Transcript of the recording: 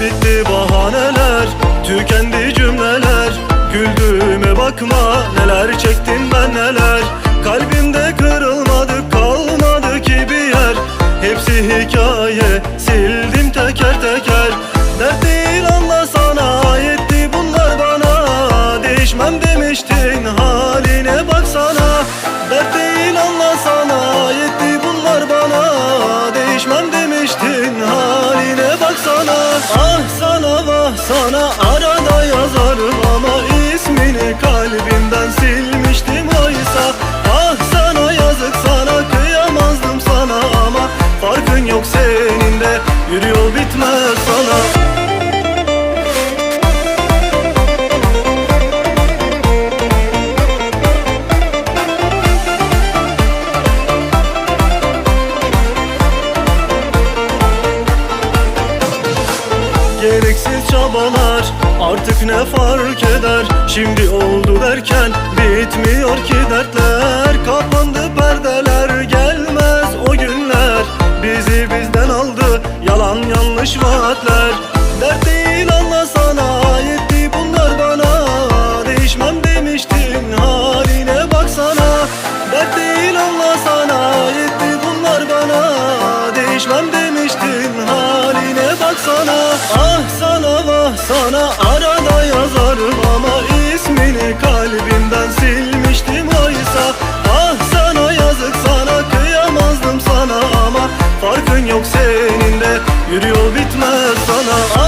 bitti bahaneler Tükendi cümleler. Güldüğüme bakma neler çektim ben neler. Kalbimde kırılmadı kalmadı ki bir yer. Hepsi hikaye sildim teker teker. Dert değil anlasana yetti bunlar bana. Değişmem demiştin haline baksana. Dert değil anlasana yetti bunlar bana. Değişmem demiştin haline baksana Ah sana vah sana arada yazarım ama ismini kalbimden silmiştim oysa. Ah sana yazık sana kıyamazdım sana ama Farkın yok senin de. Yürüyor bitmez Gereksiz çabalar artık ne fark eder? Şimdi oldu derken bitmiyor ki dertler. Kapandı perdeler gelmez o günler. Bizi bizden aldı yalan yanlış vaatler. Dert değil anlasana Bak sana ah sana vah sana. Arada yazarım ama ismini kalbimden silmiştim oysa. Ah sana yazık sana kıyamazdım sana ama. Farkın yok senin de yürü bitmez sana. ah,